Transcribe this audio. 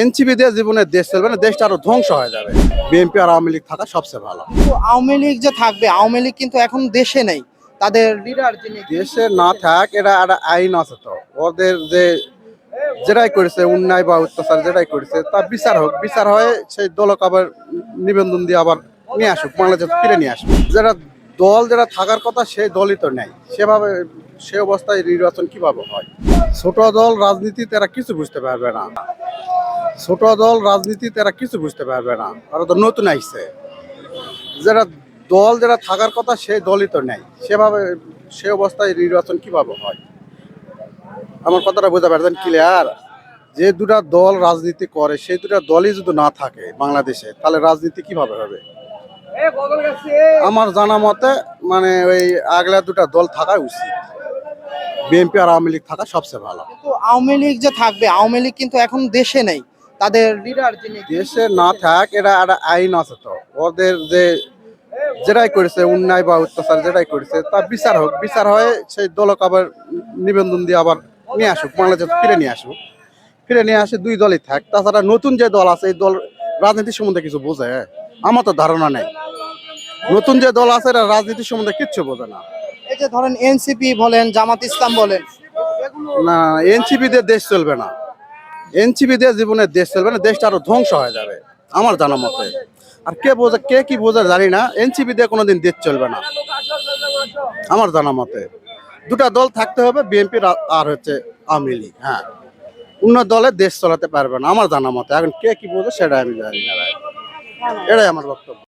NCP দিয়ে জীবনে দেশ চলবে না দেশটা আরও ধ্বংস হয়ে যাবে। বিএনপি আর আওয়ামী লীগ থাকা সবচেয়ে ভালো। আওয়ামী লীগ যে থাকবে আওয়ামী লীগ কিন্তু এখন দেশে নেই। তাদের লিডার যিনি দেশে না থাক এটা একটা আইন আছে তো। ওদের যে যেটাই করেছে অন্যায় বা অত্যাচার যেটাই করেছে তার বিচার হোক বিচার হয়ে সেই দলক আবার নিবন্ধন দিয়ে আবার নিয়ে আসুক বাংলাদেশ ফিরে নিয়ে আসুক। যারা দল যেটা থাকার কথা সেই দলই তো নেই। সেভাবে সে অবস্থায় নির্বাচন কীভাবে হয়? ছোট দল রাজনীতিতে এরা কিছু বুঝতে পারবে না। ছোট দল রাজনীতিতে এরা কিছু বুঝতে পারবে না। ওরা তো নতুন আইছে। যারা দল যেটা থাকার কথা সেই দলই তো নেই। সেভাবে সে অবস্থায় নির্বাচন কীভাবে হয়? আমার কথাটা বোঝা পারছেন ক্লিয়ার যে দুটা দল রাজনীতি করে সেই দুটা দলই যদি না থাকে বাংলাদেশে তাহলে রাজনীতি কীভাবে হবে? আমার জানা মতে মানে ওই আগলা দুটা দল থাকা উচিত। বিএনপি আর আওয়ামী লীগ থাকা সবচেয়ে ভালো। আওয়ামী লীগ যে থাকবে আওয়ামী লীগ কিন্তু এখন দেশে নেই। তাদের লিডার যিনি দেশে না থাক এটা একটা আইন আছে তো। ওদের যে যেটাই করেছে অন্যায় বা অত্যাচার যেটাই করেছে তার বিচার হোক বিচার হয়ে সেই দলক আবার নিবন্ধন দিয়ে আবার নিয়ে আসুক বাংলাদেশ ফিরে নিয়ে আসুক। ফিরে নিয়ে আসে দুই দলই থাক। তাছাড়া নতুন যে দল আছে এই দল রাজনীতি সম্বন্ধে কিছু বোঝে আমার তো ধারণা নেই। নতুন যে দল আছে এরা রাজনীতি সম্বন্ধে কিচ্ছু বোঝে না। এই যে ধরেন এনসিপি বলেন জামাত ইসলাম বলেন না এনসিপি দিয়ে দেশ চলবে না। এনসিপি দিয়ে জীবনে দেশ চলবে না, দেশটা আরও ধ্বংস হয়ে যাবে, আমার জানা মতে। আর কে বোঝে, কে কি বোঝে জানি না, এনসিপি দিয়ে কোনোদিন দেশ চলবে না, আমার জানা মতে। দুটা দল থাকতে হবে বিএনপি আর হচ্ছে আওয়ামী লীগ হ্যাঁ। অন্য দলে দেশ চলাতে পারবে না, আমার জানা মতে। এখন কে কি বোঝে সেটা আমি জানি না। এটাই আমার বক্তব্য।